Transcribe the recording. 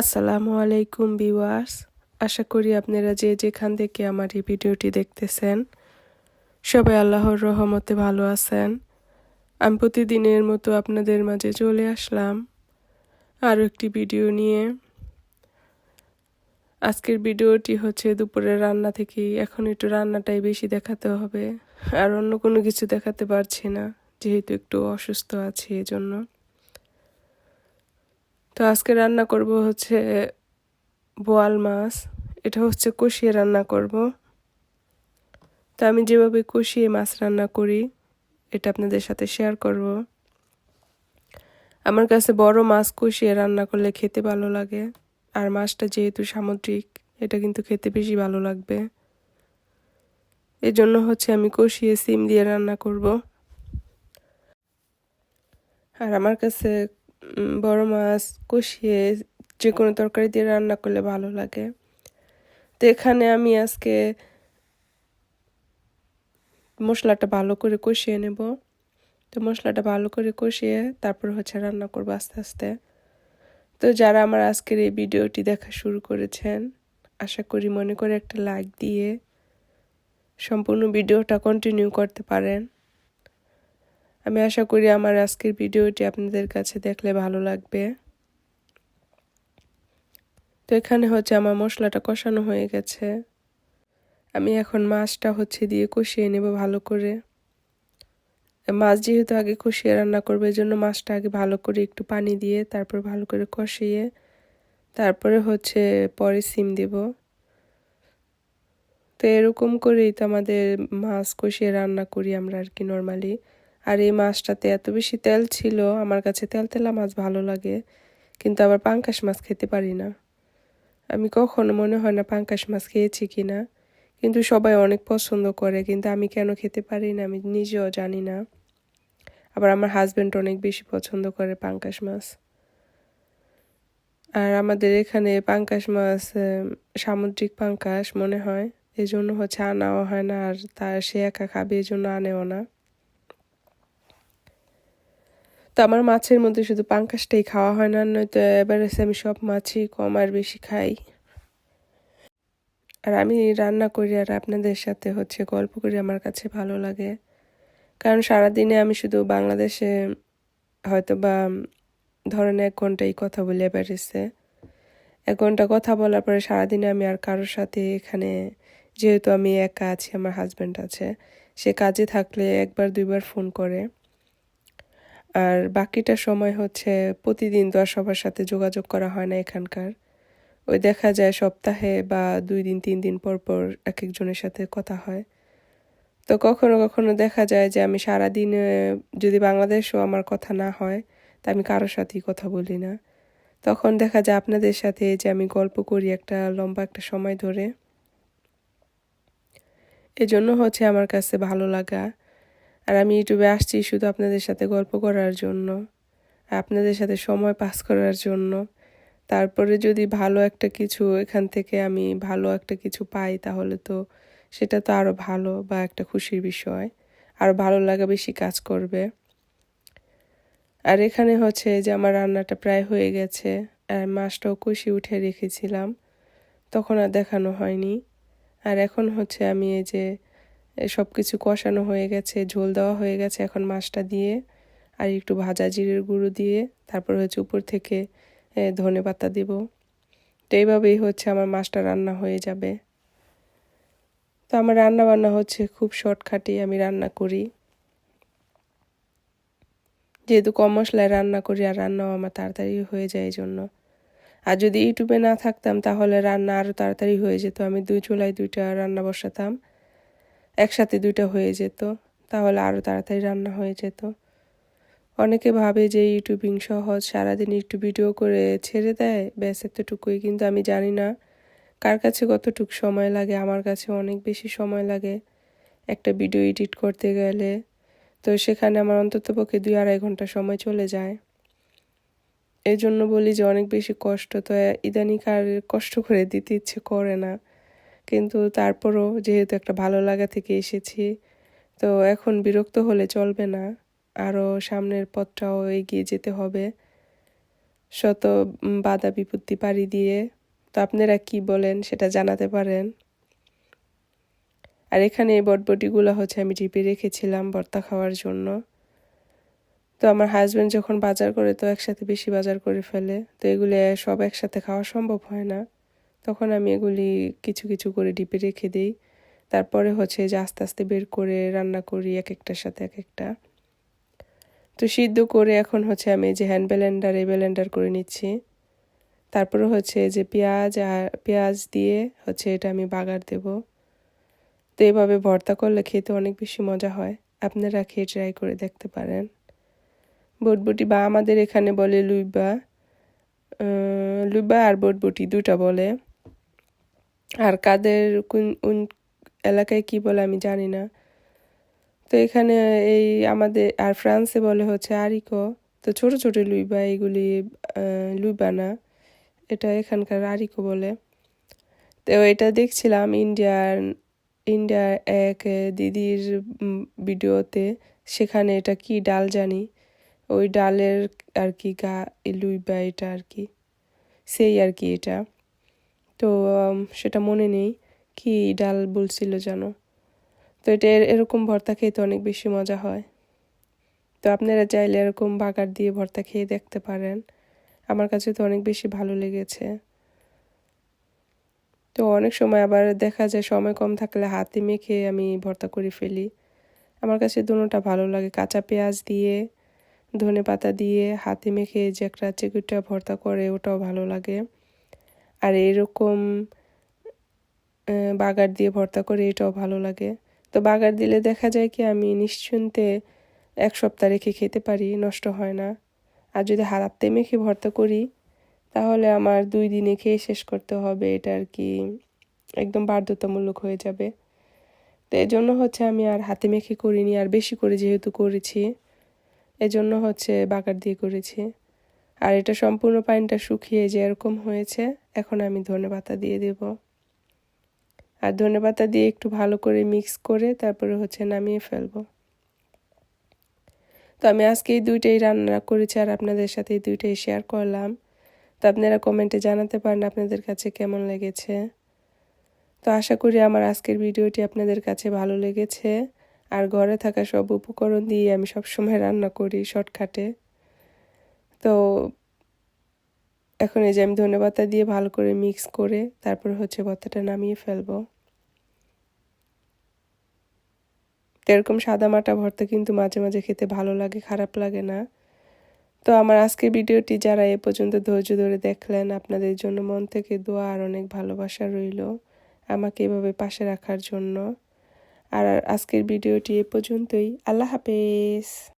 আসসালামু আলাইকুম বিওয়ার্স আশা করি আপনারা যে যেখান থেকে আমার এই ভিডিওটি দেখতেছেন, সবাই আল্লাহর রহমতে ভালো আছেন। আমি প্রতিদিনের মতো আপনাদের মাঝে চলে আসলাম আরও একটি ভিডিও নিয়ে। আজকের ভিডিওটি হচ্ছে দুপুরের রান্না থেকেই এখন একটু রান্নাটাই বেশি দেখাতে হবে, আর অন্য কোনো কিছু দেখাতে পারছি না, যেহেতু একটু অসুস্থ আছি এজন্য। জন্য তো আজকে রান্না করব হচ্ছে বোয়াল মাছ, এটা হচ্ছে কষিয়ে রান্না করব। তো আমি যেভাবে কষিয়ে মাছ রান্না করি, এটা আপনাদের সাথে শেয়ার করব। আমার কাছে বড় মাছ কষিয়ে রান্না করলে খেতে ভালো লাগে, আর মাছটা যেহেতু সামুদ্রিক, এটা কিন্তু খেতে বেশি ভালো লাগবে। এই জন্য হচ্ছে আমি কষিয়ে সিম দিয়ে রান্না করব। আর আমার কাছে বড় মাছ কষিয়ে যে কোনো তরকারি দিয়ে রান্না করলে ভালো লাগে। তো এখানে আমি আজকে মশলাটা ভালো করে কষিয়ে নেব। তো মশলাটা ভালো করে কষিয়ে তারপর হচ্ছে রান্না করব আস্তে আস্তে। তো যারা আমার আজকের এই ভিডিওটি দেখা শুরু করেছেন, আশা করি মনে করে একটা লাইক দিয়ে সম্পূর্ণ ভিডিওটা কন্টিনিউ করতে পারেন। আমি আশা করি আমার আজকের ভিডিওটি আপনাদের কাছে দেখলে ভালো লাগবে। তো এখানে হচ্ছে আমার মশলাটা কষানো হয়ে গেছে। আমি এখন মাছটা হচ্ছে দিয়ে কষিয়ে নেব ভালো করে। মাছ যেহেতু আগে কষিয়ে রান্না করব এই জন্য মাছটা আগে ভালো করে একটু পানি দিয়ে তারপর ভালো করে কষিয়ে তারপরে হচ্ছে পরে সিম দেব। তো এরকম করেই তো আমাদের মাছ কষিয়ে রান্না করি আমরা আর কি নর্মালি আর এই মাছটাতে এত বেশি তেল ছিল, আমার কাছে তেল তেলা মাছ ভালো লাগে, কিন্তু আবার পাঙ্কাশ মাছ খেতে পারি না। আমি কখনো মনে হয় না পাঙ্কাশ মাছ খেয়েছি কি না কিন্তু সবাই অনেক পছন্দ করে, কিন্তু আমি কেন খেতে পারি না আমি নিজেও জানি না। আবার আমার হাজব্যান্ড অনেক বেশি পছন্দ করে পাঙ্কাশ মাছ। আর আমাদের এখানে পাঙ্কাশ মাছ সামুদ্রিক পাঙ্কাশ মনে হয় এই জন্য হচ্ছে আনাও হয় না, আর তার সে একা খাবে এই জন্য আনেও না। তো আমার মাছের মধ্যে শুধু পাঙ্কাশটাই খাওয়া হয় না, নয়তো এবারে আমি সব মাছই কম আর বেশি খাই। আর আমি রান্না করি আর আপনাদের সাথে হচ্ছে গল্প করি, আমার কাছে ভালো লাগে। কারণ সারাদিনে আমি শুধু বাংলাদেশে হয়তো বা ধরেন এক ঘন্টাই কথা বলে বেড়েছে এক ঘণ্টা কথা বলার পরে সারাদিনে আমি আর কারোর সাথে এখানে, যেহেতু আমি একা আছি, আমার হাজব্যান্ড আছে, সে কাজে থাকলে একবার দুইবার ফোন করে। আর বাকিটা সময় হচ্ছে প্রতিদিন তো আর সবার সাথে যোগাযোগ করা হয় না এখানকার। ওই দেখা যায় সপ্তাহে বা দুই দিন, তিন দিন পর পর এক একজনের সাথে কথা হয়। তো কখনো কখনো দেখা যায় যে আমি সারাদিন যদি বাংলাদেশও আমার কথা না হয়, তা আমি কারোর সাথেই কথা বলি না। তখন দেখা যায় আপনাদের সাথে যে আমি গল্প করি একটা লম্বা একটা সময় ধরে। এজন্য হচ্ছে আমার কাছে ভালো লাগা। আর আমি ইউটিউবে আসছি শুধু আপনাদের সাথে গল্প করার জন্য, আপনাদের সাথে সময় পাস করার জন্য। তারপরে যদি ভালো একটা কিছু, এখান থেকে আমি ভালো একটা কিছু পাই, তাহলে তো সেটা তো আরও ভালো বা একটা খুশির বিষয়। আরও ভালো লাগা বেশি কাজ করবে। আর এখানে হচ্ছে যে আমার রান্নাটা প্রায় হয়ে গেছে, আর মাছটাও কষি উঠে রেখেছিলাম। তখন আর দেখানো হয়নি। আর এখন হচ্ছে আমি এই যে সব কিছু কষানো হয়ে গেছে, ঝোল দেওয়া হয়ে গেছে এখন মাছটা দিয়ে আর একটু ভাজা জিরের গুঁড়ো দিয়ে তারপর হচ্ছে উপর থেকে ধনে পাতা দেব। তো এইভাবেই হচ্ছে আমার মাছটা রান্না হয়ে যাবে। তো আমার রান্না বান্না হচ্ছে খুব শর্টকাটে আমি রান্না করি। যেহেতু কম মশলায় রান্না করি আর রান্নাও আমার তাড়াতাড়ি হয়ে যায় এই জন্য আর যদি ইউটিউবে না থাকতাম তাহলে রান্না আরও তাড়াতাড়ি হয়ে যেত। আমি দুই চুলায় দুইটা রান্না বসাতাম। একসাথে দুইটা হয়ে যেত, তাহলে আরও তাড়াতাড়ি রান্না হয়ে যেত। অনেকে ভাবে যে ইউটিউবিং সহজ, সারাদিন একটু ভিডিও করে ছেড়ে দেয়, ব্যাস এতটুকুই, কিন্তু আমি জানি না কার কাছে কতটুক সময় লাগে, আমার কাছে অনেক বেশি সময় লাগে একটা ভিডিও এডিট করতে গেলে। তো সেখানে আমার অন্তত পক্ষে দুই আড়াই ঘণ্টা সময় চলে যায়। এই জন্য বলি যে অনেক বেশি কষ্ট তো ইদানিং আর কষ্ট করে দিতে ইচ্ছে করে না। কিন্তু তারপরও যেহেতু একটা ভালো লাগা থেকে এসেছি, তো এখন বিরক্ত হলে চলবে না। আরও সামনের পথটাও এগিয়ে যেতে হবে। শত বাধা বিপত্তি পাড়ি দিয়ে, তো আপনারা কি বলেন সেটা জানাতে পারেন। আর এখানে এই বটবটিগুলো হচ্ছে আমি টিপে রেখেছিলাম ভর্তা খাওয়ার জন্য। তো আমার হাজব্যান্ড যখন বাজার করে তো একসাথে বেশি বাজার করে ফেলে, তো এগুলি সব একসাথে খাওয়া সম্ভব হয় না। তখন আমি এগুলি কিছু কিছু করে ডিপে রেখে দিই। তারপরে হচ্ছে যে আস্তে আস্তে বের করে রান্না করি এক একটার সাথে এক একটা তো সিদ্ধ করে এখন হচ্ছে আমি যে হ্যান্ড ব্লেন্ডারে ব্লেন্ডার করে নিচ্ছি। তারপরে হচ্ছে যে পেঁয়াজ আর পেঁয়াজ দিয়ে হচ্ছে এটা আমি বাগার দেব। তো এভাবে ভর্তা করলে খেতে অনেক বেশি মজা হয়। আপনারা খেয়ে ট্রাই করে দেখতে পারেন। বটবটি বা আমাদের এখানে বলে লুইবা। লুইবা আর বটবটি দুটা বলে। আর কাদের কোন কোন এলাকায় কি বলে আমি জানি না। তো এখানে এই আমাদের আর ফ্রান্সে বলে হচ্ছে আরিকো। তো ছোট ছোট লুইবা এগুলি আহ, লুইবা না এটা এখানকার আরিকো বলে। তো এটা দেখছিলাম ইন্ডিয়ার ইন্ডিয়ার এক দিদির ভিডিওতে সেখানে এটা কি ডাল জানি? ওই ডালের আর কি গা লুইবা এটা আর কি। সেই আর কি এটা। তো সেটা মনে নেই কি ডাল বলছিল যেন। তো এটা এরকম ভর্তা খেয়ে তো অনেক বেশি মজা হয়। তো আপনারা চাইলে এরকম বাগার দিয়ে ভর্তা খেয়ে দেখতে পারেন। আমার কাছে তো অনেক বেশি ভালো লেগেছে। তো অনেক সময় আবার দেখা যায় সময় কম থাকলে হাতে মেখে আমি ভর্তা করে ফেলি। আমার কাছে দুটোটা ভালো লাগে, কাঁচা পেঁয়াজ দিয়ে, ধনে পাতা দিয়ে হাতে মেখে যে একটা চেকুটা ভর্তা করে ওটাও ভালো লাগে। আর এরকম বাগার দিয়ে ভর্তা করে এটাও ভালো লাগে। তো বাগার দিলে দেখা যায় কি আমি নিশ্চিন্তে এক সপ্তাহ রেখে খেতে পারি, নষ্ট হয় না। আর যদি হাতে মেখে ভর্তা করি, তাহলে আমার দুই দিনে খেয়ে শেষ করতে হবে, এটা আর কি একদম বাধ্যতামূলক হয়ে যাবে। তো এই জন্য হচ্ছে আমি আর হাতে মেখে করিনি, আর বেশি করে যেহেতু করেছি, এজন্য হচ্ছে বাগার দিয়ে করেছি। আর এটা সম্পূর্ণ পানিটা শুকিয়ে যে এরকম হয়েছে, এখন আমি ধনে পাতা দিয়ে দেব। আর ধনে পাতা দিয়ে একটু ভালো করে মিক্স করে তারপরে হচ্ছে নামিয়ে ফেলব। তো আমি আজকে এই দুইটাই রান্না করেছি আর আপনাদের সাথে এই দুইটাই শেয়ার করলাম। তো আপনারা কমেন্টে জানাতে পারেন আপনাদের কাছে কেমন লেগেছে। তো আশা করি আমার আজকের ভিডিওটি আপনাদের কাছে ভালো লেগেছে। আর ঘরে থাকা সব উপকরণ দিয়ে আমি সবসময় রান্না করি শর্টকাটে তো এখন এই যে আমি ধনেপাতা দিয়ে ভালো করে মিক্স করে তারপর হচ্ছে ভর্তাটা নামিয়ে ফেলব। এরকম সাদা মাটা ভর্তা কিন্তু মাঝে মাঝে খেতে ভালো লাগে, খারাপ লাগে না। তো আমার আজকের ভিডিওটি যারা এ পর্যন্ত ধৈর্য ধরে দেখলেন, আপনাদের জন্য মন থেকে দোয়া আর অনেক ভালোবাসা রইল আমাকে এভাবে পাশে রাখার জন্য। আর আজকের ভিডিওটি এ পর্যন্তই। আল্লাহ হাফেজ।